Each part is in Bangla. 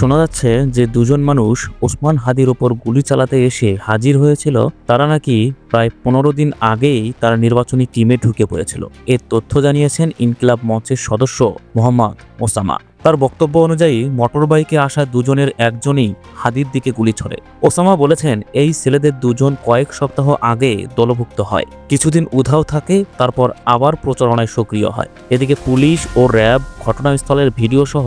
শোনা যাচ্ছে যে দুজন মানুষ ওসমান হাদির ওপর গুলি চালাতে এসে হাজির হয়েছিল। তারা নাকি প্রায় পনেরো দিন আগেই তারা নির্বাচনী টিমে ঢুকে পড়েছিল। এর তথ্য জানিয়েছেন ইনকিলাব মঞ্চের সদস্য মোহাম্মদ ওসামা। তার বক্তব্য অনুযায়ী মোটরবাইকে আসা দুজনের একজনই হাদির দিকে গুলি ছড়ে। ওসামা বলেছেন, এই ছেলেদের দুজন কয়েক সপ্তাহ আগে দলভুক্ত হয়। কিছুদিন উধাও থাকে, তারপর আবার প্রচারণায় সক্রিয় হয়। এদিকে পুলিশ ও র্যাব ঘটনাস্থলের ভিডিও সহ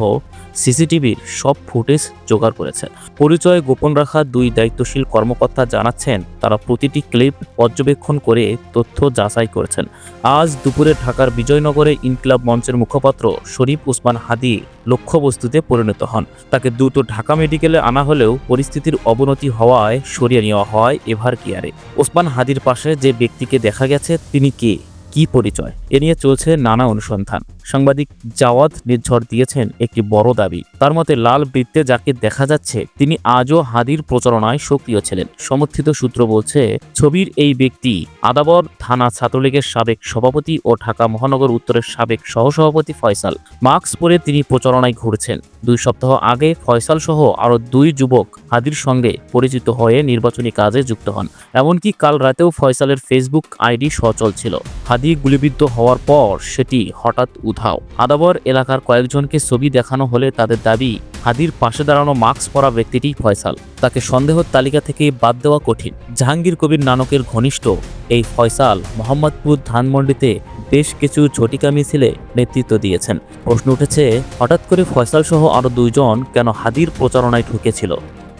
সিসিটিভির সব ফুটেজ জোগাড় করেছে। পরিচয় গোপন রাখা দুই দায়িত্বশীল কর্মকর্তা জানাচ্ছেন, তারা প্রতিটি ক্লিপ পর্যবেক্ষণ করে তথ্য যাচাই করেছেন। আজ দুপুরে ঢাকার বিজয়নগরে ইনকিলাব মঞ্চের মুখপাত্র শরীফ উসমান হাদি লক্ষ্যবস্তুতে পরিণত হন। তাকে দ্রুত ঢাকা মেডিকেলে আনা হলেও পরিস্থিতির অবনতি হওয়ায় সরিয়ে নেওয়া হয় এভার কেয়ারে। ওসমান হাদির পাশে যে ব্যক্তিকে দেখা গেছে, তিনি কে? কি পরিচয়? এ নিয়ে চলছে নানা অনুসন্ধান। সাংবাদিক জাওয়াদ নির্ঝর দিয়েছেন একটি বড় দাবি। তার মতে, লাল বৃত্তে যাকে দেখা যাচ্ছে, তিনি আজও হাদির প্রচারণায় সক্রিয় ছিলেন। সমর্থিত সূত্র বলছে, ছবির এই ব্যক্তি আদাবর থানা ছাত্রলীগের সাবেক সভাপতি ও ঢাকা মহানগর উত্তরের সাবেক সহসভাপতি ফয়সাল। মাস্ক পরে তিনি প্রচারণায় ঘুরছেন। দুই সপ্তাহ আগে ফয়সাল সহ আরও দুই যুবক হাদির সঙ্গে পরিচিত হয়ে নির্বাচনী কাজে যুক্ত হন। এমনকি কাল রাতেও ফয়সালের ফেসবুক আইডি সচল ছিল। হাদি গুলিবিদ্ধ হওয়ার পর সেটি হঠাৎ উধাও। আদাবর এলাকার কয়েকজনকে ছবি দেখানো হলে তাদের দাবি, হাদির পাশে দাঁড়ানো মাস্ক পরা ব্যক্তিটি ফয়সাল। তাকে সন্দেহর তালিকা থেকে বাদ দেওয়া কঠিন। জাহাঙ্গীর কবির নানকের ঘনিষ্ঠ এই ফয়সাল মোহাম্মদপুর ধানমন্ডিতে বেশ কিছু ঝটিকা মিছিলে নেতৃত্ব দিয়েছেন। প্রশ্ন উঠেছে, হঠাৎ করে ফয়সাল সহ আরও দুইজন কেন হাদির প্রচারণায় ঢুকেছিল?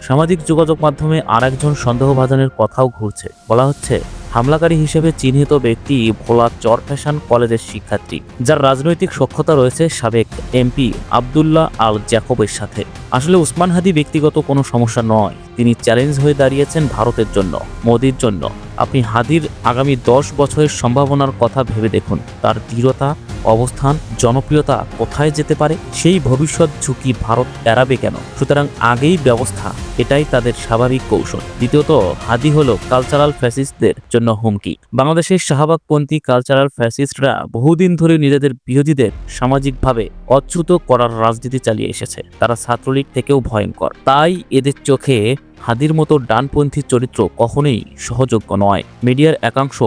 সামাজিক যোগাযোগ মাধ্যমে আর একজন সন্দেহভাজনের কথাও ঘুরছে। বলা হচ্ছে হামলাকারী হিসেবে চিহ্নিত ব্যক্তি ভোলা চর ফ্যাশন কলেজের শিক্ষার্থী, যার রাজনৈতিক সক্ষতা রয়েছে সাবেক এমপি আবদুল্লাহ আল জ্যাকবের সাথে। আসলে উসমান হাদি ব্যক্তিগত কোনো সমস্যা নয়, তিনি চ্যালেঞ্জ হয়ে দাঁড়িয়েছেন ভারতের জন্য, মোদির জন্য। আপনি হাদির আগামী দশ বছরের সম্ভাবনার কথা ভেবে দেখুন, তার দৃঢ়তা অবস্থান, জনপ্রিয়তা কোথায় যেতে পারে, সেই ভবিষ্যৎ ঝুঁকি ভারত এড়াবে কেন? সুতরাং আগেই ব্যবস্থা, এটাই তাদের স্বাভাবিক কৌশল। দ্বিতীয়ত, হাদি হল কালচারাল ফ্যাসিস্টদের জন্য হুমকি। বাংলাদেশের শাহবাগপন্থী কালচারাল ফ্যাসিস্টরা বহুদিন ধরে নিজেদের বিরোধীদের সামাজিকভাবে অচ্যুত করার রাজনীতি চালিয়ে এসেছে। তারা ছাত্রলীগ থেকেও ভয়ঙ্কর। তাই এদের চোখে হাদির মতো ডানপন্থী চরিত্র কখনোই সহযোগ্য নয়। মিডিয়ার একাংশ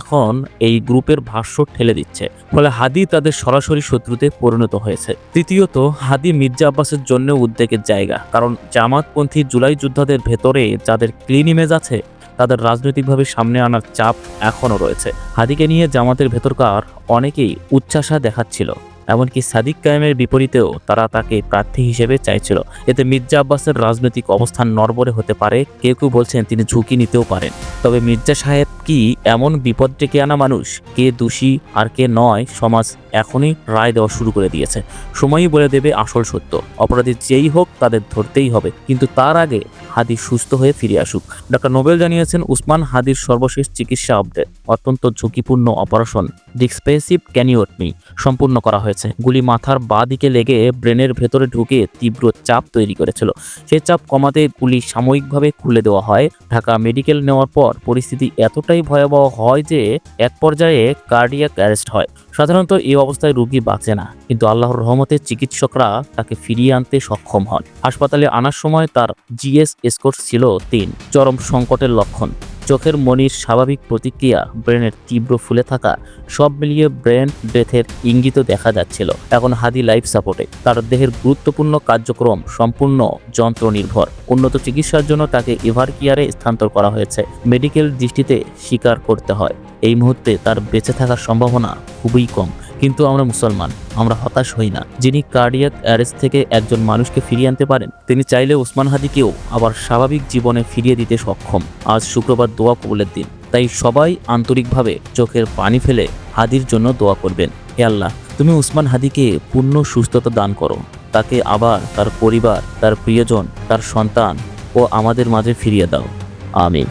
এখন এই গ্রুপের ভাষ্য ঠেলে দিচ্ছে। ফলে হাদি তাদের সরাসরি শত্রুতে পরিণত হয়েছে। তৃতীয়ত, হাদি মির্জা আব্বাসের জন্য উদ্বেগের জায়গা। কারণ জামাতপন্থী জুলাই যোদ্ধাদের ভেতরে যাদের ক্লিন ইমেজ আছে, তাদের রাজনৈতিকভাবে সামনে আনার চাপ এখনও রয়েছে। হাদিকে নিয়ে জামাতের ভেতরকার অনেকেই উচ্ছ্বাসা দেখাচ্ছিল। এমনকি সাদিক কায়েমের বিপরীতেও তারা তাকে প্রার্থী হিসেবে চাইছিল। এতে মির্জা আব্বাসের রাজনৈতিক অবস্থান নড়বড়ে হতে পারে, কেউ কেউ বলছেন তিনি ঝুঁকি নিতেও পারেন। তবে মির্জা সাহেব কি এমন বিপদ ডেকে আনা মানুষ? কে দোষী আর কে নয় সমাজ এখনই রায় দেওয়া শুরু করে দিয়েছে। সময়ই বলে দেবে আসল সত্য। অপরাধী যেই হোক তাদের ধরতেই হবে, কিন্তু তার আগে হাদি সুস্থ হয়ে ফিরে আসুক। ডক্টর নোবেল জানিয়েছেন উসমান হাদির সর্বশেষ চিকিৎসা আপডেট। অত্যন্ত ঝুঁকিপূর্ণ অপারেশন। ডিক্সপেসিভ ক্যানিওটমি সম্পূর্ণ করা হয়েছে। গুলি মাথার বাঁ দিকে লেগে ব্রেনের ভেতরে ঢুকে তীব্র চাপ তৈরি করেছিল। সে চাপ কমাতে গুলি সাময়িকভাবে খুলে দেওয়া হয়। ঢাকা মেডিকেল নেওয়ার পর পরিস্থিতি এতটাই ভয়াবহ হয় যে এক পর্যায়ে কার্ডিয়াক অ্যারেস্ট হয়। সাধারণত এই অবস্থায় রোগী বাঁচে না। কিন্তু আল্লাহর রহমতে চিকিৎসকরা তাকে ফিরিয়ে আনতে সক্ষম হন। হাসপাতালে আনার সময় তার জিএস স্কোর ছিল তিন। চরম সংকটের লক্ষণ। চোখের মনির স্বাভাবিক প্রতিক্রিয়া ব্রেনের তীব্র ফুলে থাকা সব মিলিয়ে ব্রেন ডেথের ইঙ্গিত দেখা যাচ্ছিল এখন হাদি লাইফ সাপোর্টে। তার দেহের গুরুত্বপূর্ণ কার্যক্রম সম্পূর্ণ যন্ত্র নির্ভর উন্নত চিকিৎসার জন্য তাকে এভার কেয়ারে স্থানান্তর করা হয়েছে। মেডিকেল দৃষ্টিতে স্বীকার করতে হয়। এই মুহূর্তে তার বেঁচে থাকার সম্ভাবনা খুবই কম। কিন্তু আমরা মুসলমান, আমরা হতাশ হই না। যিনি কার্ডিয়াক অ্যারেস্ট থেকে একজন মানুষকে ফিরিয়ে আনতে পারেন, তিনি চাইলে ওসমান হাদিকেও আবার স্বাভাবিক জীবনে ফিরিয়ে দিতে সক্ষম। আজ শুক্রবার দোয়া কবুলের দিন, তাই সবাই আন্তরিকভাবে চোখের পানি ফেলে হাদির জন্য দোয়া করবেন। হে আল্লাহ, তুমি উসমান হাদিকে পূর্ণ সুস্থতা দান করো। তাকে আবার তার পরিবার, তার প্রিয়জন, তার সন্তান ও আমাদের মাঝে ফিরিয়ে দাও। আমিন।